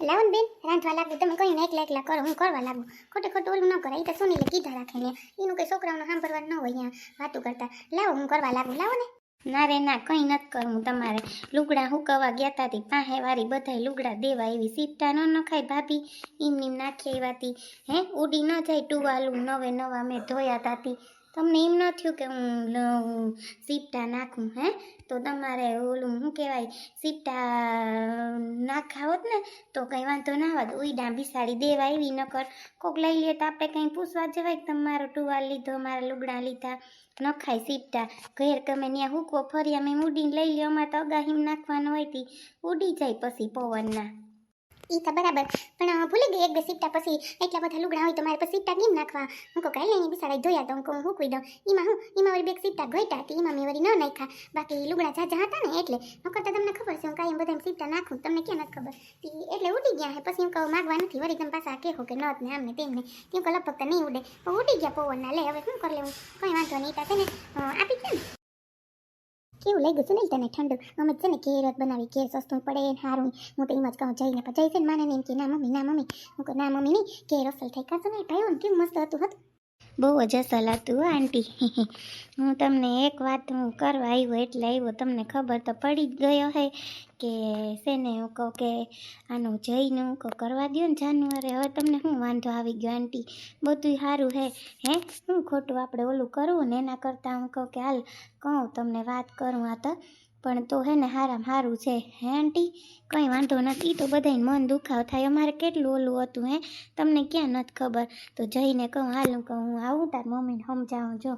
લાવો બેન, રાંધવા લાગુ તમે કઈ ને એકલા એકલા કરો, હું કરવા લાગુ. ખોટે ખોટું ઓલું ન કરાય એ તો સુનીલે કીધા રાખે ને. એનું કંઈ છોકરાઓને સાંભળવા ન હોય વાતું કરતા. લાવો, હું કરવા લાગુ. લાવો ને. ના રે, ના, કંઈ નથી કરવું તમારે. લુગડા હુકવા ગયા તાતી પાસે વારી બધાય લુગડા દેવા એવી સીપટા ન નખાય ભાભી. એમ નીમ નાખી આવ્યાતી હે, ઉડી ન જાય ટુવાલું નવે નવા મેં ધોયા તાતી તમને એમ ન થયું કે હું સીપટા નાખું, હે? તો તમારે ઓલું શું કહેવાય, સીપટા નાખા હોત ને, તો કંઈ વાંધો ના હોત ઉઈડા બિસાડી દેવા એવી નકર કોક લઈ લે તો આપણે કંઈ પૂછવા જવાય કે તમારો ટુવાલ લીધો, મારા લુગડા લીધા. નખાય સીપટા. ઘેર તમે ત્યાં હુકવો, ફરી અમે ઉડીને લઈ લ્યો, અમારે તો અગાહીમ નાખવાનું હોય તી. ઉડી જાય પછી પવનના. ઈ તો બરાબર. પણ ભૂલી ગઈ એક બે સીપટા પછી. એટલા બધા લુગડા હોય તો મારે પછી સીપટા કેમ નાખવા? હું કહું, કાલે એની બિસાડાઈ ધોયા તો હું કહું હુકવી દઉં. એમાં હું? એમાં વળી બે સીપટા ઘટ્યા હતી એમાં મેં વળી ન નાખ્યા. બાકી લુગડા જાજા હતા ને એટલે, નકર તો તમને ખબર છે, હું કાંઈ બધા સીપટા નાખું તમને ક્યાં નથી ખબર. એટલે ઉડી ગયા હે, પછી હું કહું, માગવા નથી, વળી તમે પાછા કહેવું કે નત ને આમને તેમને કેમ કે લગભગ તો નહીં ઉડે. પણ ઉડી ગયા પવનના લે હવે શું કરી લેવું? કંઈ વાંધો નહીં તા તેને આપી દે ને. કેવું લાગ્યું સુનિલ તને? ઠંડુ. અમે છે ને કેર જ બનાવી કેર સસ્તું પડે ને સારું હું તો એમ જ કહું, જઈને પછી જઈ છે ને માને એમ કે, ના મમ્મી ના મમ્મી. હું કહું, ના મમ્મી નહીં કેર અસલ થઈ કાં સુનિલ ભાઈ કેવું મસ્ત હતું હતું. બહુ જ હતું આંટી. હું તમને એક વાત હું કરવા આવ્યો, એટલે આવ્યો. તમને ખબર તો પડી જ ગયો હે કે છે ને, હું કહું કે આનું જઈને હું કહું કરવા દો ને જાન્યુઆરી હવે તમને શું વાંધો આવી ગયો, આંટી? બધું સારું હે. હે? શું ખોટું આપણે ઓલું કરવું ને? એના કરતાં હું કહું કે, હાલ કહું, તમને વાત કરું આ તો. પણ તો હે ને હારામ સારું છે, હે આંટી? કંઈ વાંધો નથી, તો બધાને મન દુખાવ થાય. અમારે કેટલું ઓલું હતું, હે? તમને ક્યાં નથી ખબર? તો જઈને કહું, હાલું કહું, હું આવું તાર મમ્મીને સમજાવું, જો.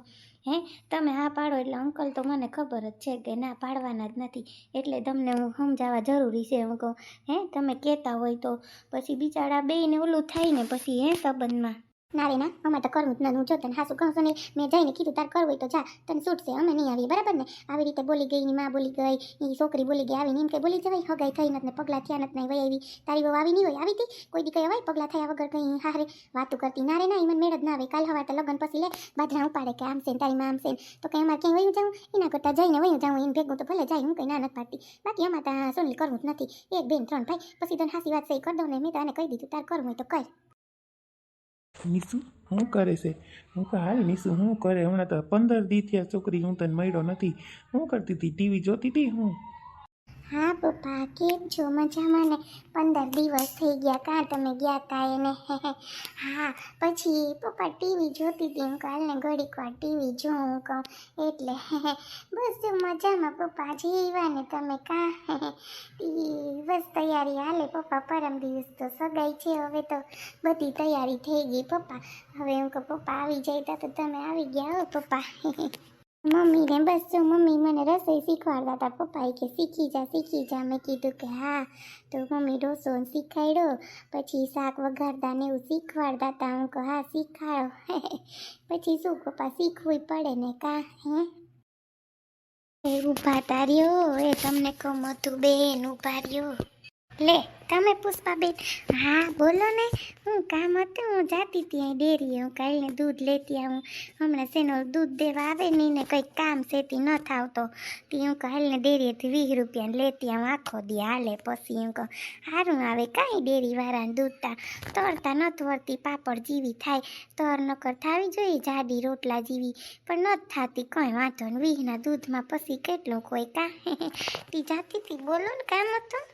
હે? તમે હા પાડો એટલે અંકલ તો મને ખબર જ છે કે ના પાડવાના જ નથી. એટલે તમને હું સમજાવવા જરૂરી છે, હું કહું. હે? તમે કહેતા હોય તો. પછી બિચારા બેયને ઓલું થાય ને પછી, હે, સંબંધમાં? ના રે ના, અમારે તો કરવું જ નથી જો તને હાસું કહું છું ને, મેં જઈને કીધું, તાર કરવું હોય તો જા, તને છૂટશે અમે નહીં આવીએ, બરાબર ને? આવી રીતે બોલી ગઈ, ની માં બોલી ગઈ એ છોકરી બોલી ગઈ, આવીને એમ કઈ બોલી જવાય, હગાઈ થઈ નથી ને પગલાં થયા નથી નહીં વહી આવી, તારી બહુ આવી નહીં હોય, આવી હતી કોઈ દી કઈ અવાય, પગલાં થયા વગર કઈ હારે, વાતું કરતી ના રે ના ઈમન મેળ જ ના આવે, કાલ હવા તો લગન પછી લે, બાજરા ઉપાડે કે આમ છે ને તારી માં આમ છે તો કઈ અમારે ક્યાંય વયું જાઉં? એના કરતાં જઈને વયું જાઉં, એમ ભેગું તો ભલે જાય, હું કઈ ના નથી પાડતી. બાકી અમારે ત્યાં સોનલી કરવું જ નથી. એક, બેન, ત્રણ ભાઈ, પછી તને હાસી વાત સહી કરી દઉં ને, મેં તને કહી દીધું, તાર કરવું હોય તો કર. નીસુ? શું કરે છે? હું કહે, હાલ નીસુ શું કરે? હમણાં તો પંદર દી થયા છોકરી હું તને મળ્યો નથી. શું કરતી હતી ટીવી જોતી હતી હું? હા, પપ્પા, કેમ છો? મજામાં ને? પંદર દિવસ થઈ ગયા. કાં તમે ગયા તા એને. હા, પછી પપ્પા ટીવી જોતી હતી હું કાલને ઘડીક વાર ટીવી જોઉં કહું. એટલે બસ જો મજામાં પપ્પા. જીવા ને તમે કાં? બસ તૈયારી હાલે પપ્પા. પરમ દિવસ તો સગાઈ છે. હવે તો બધી તૈયારી થઈ ગઈ પપ્પા. હવે હું કહું, પપ્પા આવી જાય તો તમે આવી ગયા હો પપ્પા. મમ્મી ને બસ જો મમ્મી મને રસોઈ શીખવાડતા હતા પપ્પાએ કે શીખી જા શીખી જા. મેં કીધું કે હા. તો મમ્મી ઢોસો શીખાડ્યો. પછી શાક વઘારતા ને એવું શીખવાડતા હતા હું કહું, હા, શીખાડો. પછી શું પપ્પા, શીખવું પડે ને કા, હે? એ ઊભા તાર્યો એ તમને કહું મધુ બેન ઊભા રહ્યો. લે, તમે પુષ્પાબેન. હા, બોલો ને. હું કામ હતું, હું જાતી ત્યાં ડેરીએ. હું કાલને દૂધ લેતી આવું. હમણાં શેનો દૂધ દેવા આવે નહીં ને કંઈક કામ સેતી ન થાવતો. તે હું કાલને ડેરીએથી વીસ રૂપિયાને લેતી આવું આખો દી હાલે પછી હું કહું સારું આવે, કાંઈ ડેરીવાળાને દૂધતા તરતા નથી વળતી પાપડ જેવી થાય. તર નકર થાવી જોઈએ, જાડી રોટલા જેવી. પણ નથી થતી, કંઈ વાંધો ને વીસના દૂધમાં પછી કેટલું કોઈ કાંઈ તી જાતી હતી. બોલો ને, કામ હતું?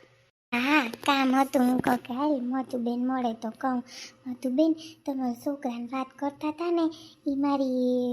હા, કામ હતું હું કહું કે હાલ મધુબેન મળે તો કહું. મધુબેન તમે છોકરાને વાત કરતા હતા ને એ મારી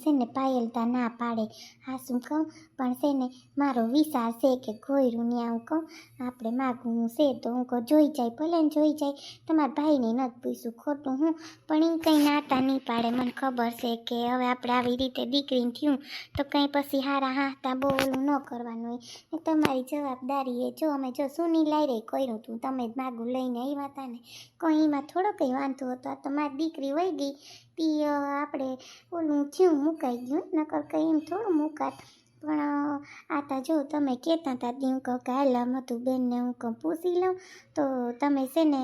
છે ને પાયલતા ના પાડે હા શું કહું, પણ છે ને મારો વિચાર છે કે ગોયરું ને હું કહું. આપણે માગવું છે તો હું કહું, જોઈ જાય, ભલે ને જોઈ જાય. તમારા ભાઈને નથી પૂછ્યું, ખોટું હું, પણ એ કંઈ નાતા નહીં પાડે. મને ખબર છે કે હવે આપણે આવી રીતે દીકરીને થયું, તો કંઈ પછી હારા હાતા બહુ ઓલું ન કરવાનું ને તમારી જવાબદારી એ જો, અમે જો સુની લાઈ રહી કર્યું તું, તમે જ માગું લઈને આવ્યા હતા ને. કોઈ એમાં થોડો કંઈ વાંધો હતો, આ તો મારી દીકરી વહી ગઈ. તી આપણે ઓલું થયું મુકાઈ ગયું નકર કંઈ એમ થોડું મુકાત. પણ આ તા જો તમે કહેતા હતા હું કહું કે હાલ મધું બેનને હું કહું પૂછી લઉં. તો તમે છે ને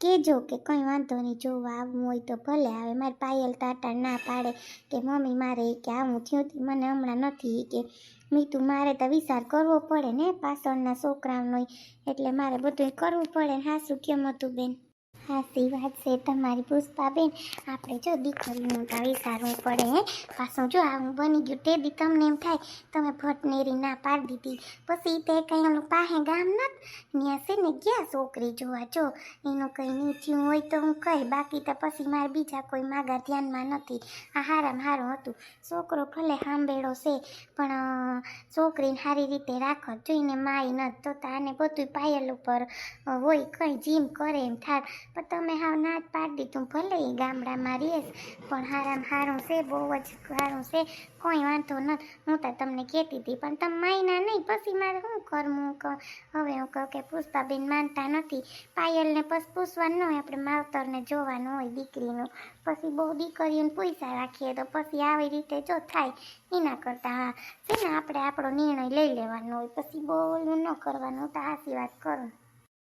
કહેજો કે કંઈ વાંધો નહીં જોવા આવવું હોય તો ભલે આવે. મારી પાયલ તાટા ના પાડે કે મમ્મી મારે ઈ કે આવું થયું મને હમણાં નથી ઈ કે. મીઠું મારે તો વિચાર કરવો પડે ને પાછળના છોકરાઓનો એટલે મારે બધું કરવું પડે ને હાસું કેમ હતું બેન? હાસી વાત છે તમારી. પુષ્પાબેન, આપણે જો દીકરીનું તો વિચારવું પડે હે. પાછું જો આવું બની ગયું તે દી તમને એમ થાય, તમે ભટનેરી ના પાડી દીધી. પછી તે કંઈ ઓલું પાસે ગામ નથી ત્યાં છે ને ગયા છોકરી જોવા. જો, એનું કંઈ નીચું હોય તો હું કહી બાકી તો પછી મારે બીજા કોઈ માગા ધ્યાનમાં નથી. આ હારામાં હારું હતું. છોકરો ભલે સાંભળો છે, પણ છોકરીને સારી રીતે રાખો જોઈને માય નથી તો આને બધું પાયલ ઉપર હોય, કંઈ જીમ કરે એમ થાક પણ તમે હાવ ના જ પાડી દીધું, ભલે ગામડામાં રહીશ પણ હારામ હારું છે, બહુ જ સારું છે, કોઈ વાંધો નથી. હું તો તમને કહેતી હતી, પણ તમે માયના નહીં, પછી મારે શું કરવું? કહું, હવે હું કહું કે પુષ્પાબેન માનતા નથી. પાયલને પછી પૂછવાનું હોય, આપણે માવતરને જોવાનું હોય દીકરીનું. પછી બહુ દીકરીઓને પૈસા રાખીએ તો પછી આવી રીતે જો થાય, એના કરતાં હા. છે ને, આપણે આપણો નિર્ણય લઈ લેવાનો હોય, પછી બહુ ન કરવાનું તો વાત કરું.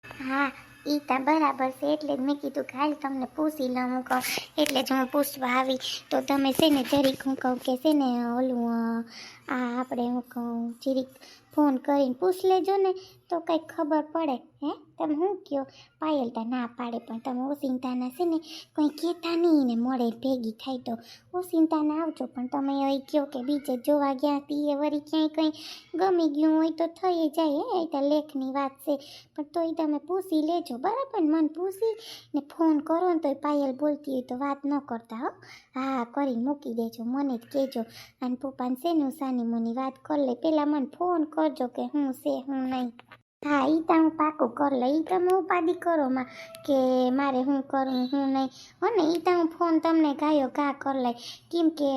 હા ઈ તા બરાબર છે, એટલે જ મેં કીધું ખાલી તમને પૂછી લઉં કહું એટલે જ હું પૂછવા આવી. તો તમે છે ને જરીક હું કહું કે છે ને ઓલું આ આપણે હું કહું, જરીક ફોન કરીને પૂછ લેજો ને, તો કંઈક ખબર પડે, હે? તમે શું કહો? પાયલ તા ના પાડે, પણ તમે ઓસિંતાના છે ને કંઈ કહેતા નહીં ને મળે ભેગી થાય તો. ઓસિંતાના આવજો, પણ તમે એ કહો કે બીજે જોવા ગયા હતી એ વળી ક્યાંય કંઈ ગમી ગયું હોય તો થઈ જાય, હે? એ તો લેખની વાત છે. પણ તોય તમે પૂછી લેજો, બરાબર? મન પૂછી ને ફોન કરો ને તોય પાયલ બોલતી હોય તો વાત ન કરતા, હો? હા, કરીને મૂકી દેજો, મને જ કહેજો. અને પપ્પાને શેનું સાની મુની વાત કરી લે પહેલાં મને ફોન કરજો કે હું છે, હું નહીં. હા એ હું પાકું કરી લે. એ તમે ઉપાધિ કરો માં, કે મારે હું કરું, હું નહીં. હો ને એ તો હું ફોન તમને ગાયો ઘા કરી લઈ કેમ કે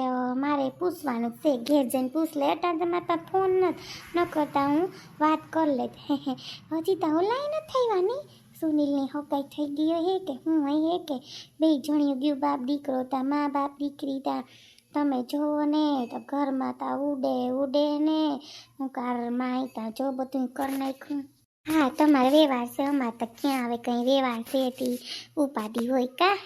મારે પૂછવાનું છે. ઘેર જઈને પૂછ લે. અટાણ તમારા પાસે ફોન નથી ન કરતા હું વાત કરી લે. હજી તો ઓલાય નથી થયા નહીં સુનિલની હકાઈ થઈ ગયો હે કે હું અહીં હે કે? બે જણ્યું ગયું બાપ દીકરો તા, મા બાપ દીકરી તા. તમે જોવો ને તો ઘરમાં તા ઉડે ઉડે ને. હું કારમાં તા જો બધું કર નાખ્યું. હા, તમારે વેવાર છે, અમારે તો ક્યાં આવે કંઈ વેવાર છે તી? ઉપાધિ હોય કા?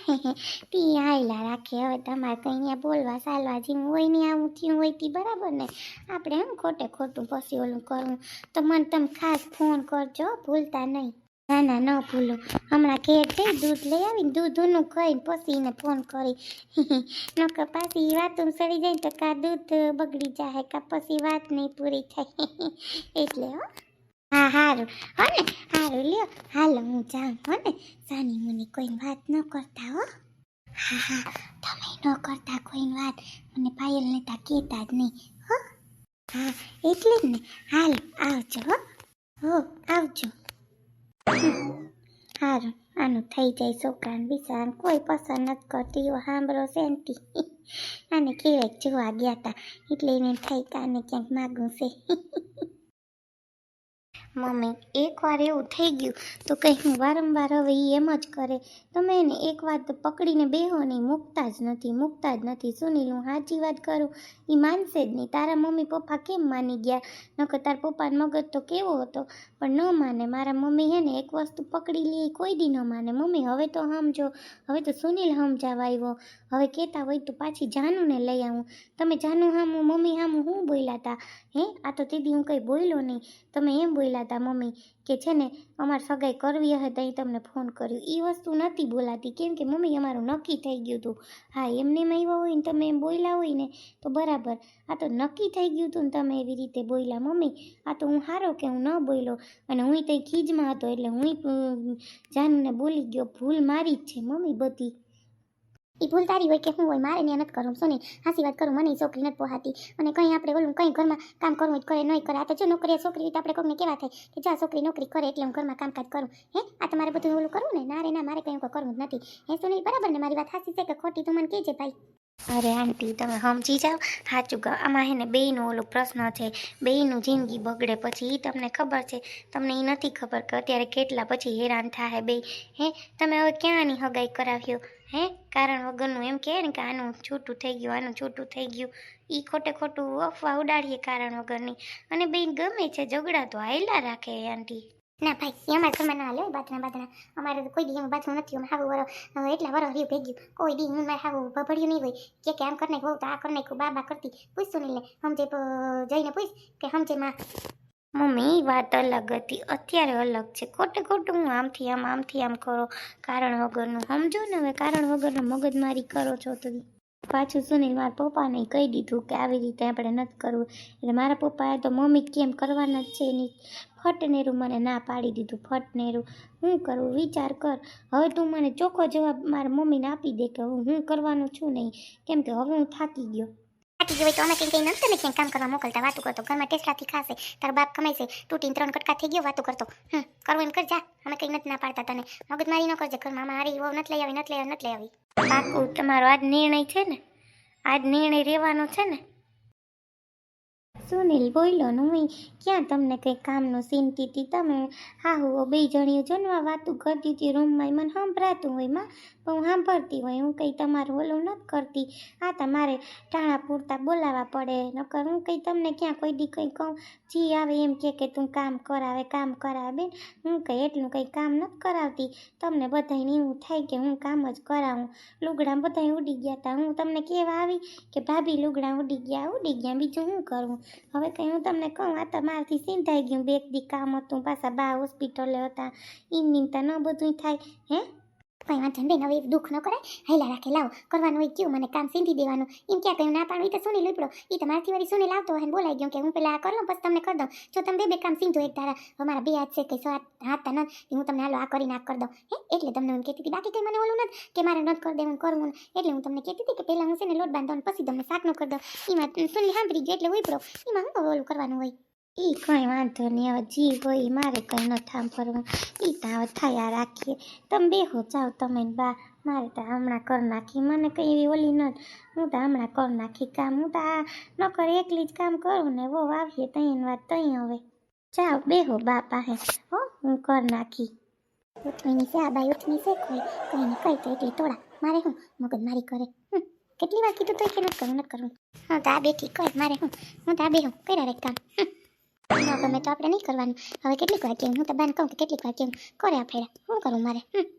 તી આયલા રાખે, હવે તમારે કંઈ અહીંયા બોલવા, ચાલવા જેવું હોય ને આવું થયું હોય તી, બરાબર ને? આપણે એમ ખોટે ખોટું પછી ઓલું કરવું તો મને તમે ખાસ ફોન કરજો ભૂલતા નહીં. ના ના, ન ભૂલો. હમણાં ઘેર જઈ દૂધ લઈ આવીને દૂધનું પછી એને ફોન કરી. નકર પાછી વાતું સડી જાય તો કા દૂધ બગડી જાય કા પછી વાત નહીં પૂરી થાય. એટલે હો. હા, હારું. હો ને, હારું, લ્યો. હાલો હું જાઉં, હો ને. સાની મુની કોઈ વાત ન કરતા, હો. હા હા. તમે ન કરતા કોઈ વાત. મને પાયલને તા કહેતા જ નહીં, હો. હા, એટલે જ ને. હાલો, આવજો, હો. હો, આવજો. હારું આનું થઈ જાય છોકરાને બિચારાને કોઈ પસંદ નથી કરતી. એવો સાંભળો સેન્ટી. આને કેવાય જોવા ગયા હતા એટલે એને થઈ કે આને ક્યાંક માગું છે. મમ્મી, એકવાર એવું થઈ ગયું, તો કંઈ હું વારંવાર હવે એ એમ જ કરે. તમે એને એક વાત પકડીને બેહો નહીં મૂકતા જ નથી, મૂકતા જ નથી. સુનિલ, હું સાચી વાત કરું? એ માનશે જ નહીં. તારા મમ્મી પપ્પા કેમ માની ગયા? નકર તારા પપ્પાનો મગજ તો કેવો હતો? પણ ન માને. મારા મમ્મી હે ને એક વસ્તુ પકડી લે કોઈ દી ન માને. મમ્મી, હવે તો સમજો. હવે તો સુનિલ સમજાવા આવ્યો. હવે કહેતા હોય તો પાછી જાનુને લઈ આવું. તમે જાનુ હામું, મમ્મી હામું હું બોલ્યા હતા હે? આ તો દીદી હું કંઈ બોલ્યો નહીં. તમે એમ બોલ્યા હતા મમ્મી કે છે ને, અમારે સગાઈ કરવી હશે તો તમને ફોન કર્યો. એ વસ્તુ નથી બોલાતી. કેમ કે મમ્મી અમારું નક્કી થઈ ગયું હતું હા, એમને એમ આવ્યો હોય ને તમે એમ બોલ્યા હોય ને, તો બરાબર. આ તો નક્કી થઈ ગયું હતું ને તમે એવી રીતે બોલ્યા. મમ્મી, આ તો હું હારો કે હું ન બોલ્યો? અને હું તે ખીજમાં હતો એટલે હું જાનને બોલી ગયો. ભૂલ મારી જ છે મમ્મી બધી. એ ભૂલ તારી હોય કે હું હોય, મારે એને નથી કરવું સોની, હાસી વાત કરું, મને છોકરી નથી પોહાતી. અને કંઈ આપણે ઓલું કંઈ ઘરમાં કામ કરવું જ કરે, નહીં કરે. આ તો જો નોકરી છોકરી તો આપણે કોઈને કેવા થાય કે જા છોકરી નોકરી કરે એટલે હું ઘરમાં કામકાજ કરું. હે? આ તમારે બધું ઓલું કરવું ને? ના રે, ના, મારે કંઈ કરવું જ નથી. હે, સોની, બરાબર ને? મારી વાત હાસી છે કે ખોટી? તું મને કહેજે ભાઈ. અરે, આંટી, તમે સમજી જાઓ. સાચું કહો, આમાં હે ને બેયનો ઓલો પ્રશ્ન છે. બેયનું જિંદગી બગડે પછી એ તમને ખબર છે. તમને એ નથી ખબર કે અત્યારે કેટલા પછી હેરાન થાય બે હે? તમે હવે ક્યાંની હગાઈ કરાવ્યો? હે? કારણ વગરનું એમ કહે ને કે આનું છૂટું થઈ ગયું, આનું છૂટું થઈ ગયું. એ ખોટે ખોટું અફવા ઉડાડીએ કારણ વગરની. અને બે ગમે છે, ઝઘડા તો હાયલા રાખે આંટી. ના ભાઈ, એમાં તમે ના હાલે બાથના બાથના અમારે તો કોઈ દી એમાં બાથરૂમ નથી અમે હાવું વરો એટલા વરો હર્યું ભેગ્યું કોઈ દી હું મારે હાવું ભભડ્યું નહીં હોય. કે કે આમ કરી નાખ તો આ કરી નાખ્યું, બા બા કરતી. પૂછતું નહીં લે. સમજે જઈને પૂછ કે સમજે માં. મમ્મી વાત અલગ હતી. અત્યારે અલગ છે. ખોટે ખોટું હું આમથી આમ આમથી આમ કરો. કારણ વગરનું. સમજો ને હવે, કારણ વગરનું મગજમારી કરો છો તો પાછું સુનિલ મારા પપ્પાને કહી દીધું કે આવી રીતે આપણે નથી કરવું. એટલે મારા પપ્પાએ તો મમ્મી કેમ કરવાના જ છે એની ફટનેરું મને ના પાડી દીધું. ફટનેરું હું કરું? વિચાર કર. હવે તું મને ચોખ્ખો જવાબ મારા મમ્મીને આપી દે કે હું કરવાનું છું નહીં કેમ કે હવે હું થાકી ગયો. ગયો તો અમે કંઈ કંઈ નથી કામ કરવા મોકલતા, વાતું કરતો, ઘરમાં ટેસ્ટાથી ખાશે, તારો બાપ કમાઈશે તૂટીને ત્રણ કટકા થઈ ગયો, વાતું કરતો. હમ, કરવું એમ કરજા અમે કંઈ નથી ના પાડતા તને. મગજમારી ન કરજે, ઘરમાં મારી વહુ નથી લઈ આવી, નથી લઈ આવી, નથી લઈ આવી. પાકું તમારો આજ નિર્ણય છે ને? આજ નિર્ણય રહેવાનો છે ને? સુનિલ બોલ્યો ને હું ક્યાં તમને કંઈ કામનું સીનતી હતી તમે હા હું બે જણીઓ જણવા વાતું કરતી હતી રૂમમાં મને સંભળાતું હોય, માં, પણ હું સાંભળતી હોય, હું કંઈ તમારું ઓલું નથી કરતી. આ તમારે ટાણા પૂરતા બોલાવવા પડે, નકર હું કંઈ તમને ક્યાં કોઈ દી કંઈ કહું? જી આવે એમ કે કે તું કામ કરાવે કામ કરાવે, બેન, હું કંઈ એટલું કંઈ કામ નથી કરાવતી. તમને બધાને એવું થાય કે હું કામ જ કરાવું. લુગડા બધાય ઉડી ગયા હતા હું તમને કહેવા આવી કે ભાભી લુગડા ઉડી ગયા ઉડી ગયા, બીજું શું કરવું હવે કંઈ હું તમને કહું, આ તો મારાથી સિંધાઈ ગયું. બે દી કામ હતું, પાછા બા હોસ્પિટલે હતા. ઈમ નીમતા ન બધું થાય, હે? કંઈ વાંધો નહીં, હવે દુઃખ ન કરાય. હેલા રાખે, લાવો. કરવાનું હોય કેવું મને કામ સીંધી દેવાનું. એમ ક્યાં કહ્યું? ના પાડું એ તો સુની લૂપડો. એ તમારાથી વળી સુની લાવતો હોય બોલાઈ ગયો. કે હું પેલા આ કરું પછી તમને કરી દઉં. જો તમે બે બે કામ સીંધો એક તારા અમારા મારા બે હાથ છે કે સો હાથ હાથતા નથી. હું તમને હાલો આ કરીને આ કરી દઉં. હે? એટલે તમને એમ કહેતી હતી, બાકી કંઈ મને ઓલું નથી કે મારે નથી કરી દેવું કરવું એટલે હું તમને કહેતી હતી કે પહેલાં હું છે ને લોટ બાંધો પછી તમને શાકનું કરી દઉં. એમાં સુની સાંભળી ગયો, એટલે ઉપડો એમાં હું ઓલું કરવાનું હોય? ઈ કંઈ વાંધો નહીં હવે જી હોય મારે કંઈ ન થાંભરવું એ તો હવે થયા રાખીએ. તમે બેહો જાઓ તમે બા. મારે તો હમણાં કર નાખી. મને કંઈ એવી ઓલી નથી હું તો હમણાં કરી નાખી કામ. હું તો આ નકર એકલી જ કામ કરું ને વો આવીએ તૈયાર વાત તઈ હવે. જાઓ બેહો બા પાસે. હો હું કરી નાખી. ઉઠવીની છે આ બાઈ ઉઠવી છે કોઈ કોઈને તો એટલી તોડા મારે હું મગજ મારી કરે. હમ, કેટલી વાર કીધું તો કે નથી કરવું નથી કરવું હા તો આ બેઠી કર મારે હું હું તો આ બે હું કર્યા રે કામ. હમ. ન ગમે તો આપણે નહીં કરવાનું. હવે કેટલીક વાર કેવું હું તો બાને કહું કે કેટલીક વાર કેવું કર્યા ફેરા શું કરું મારે? હમ.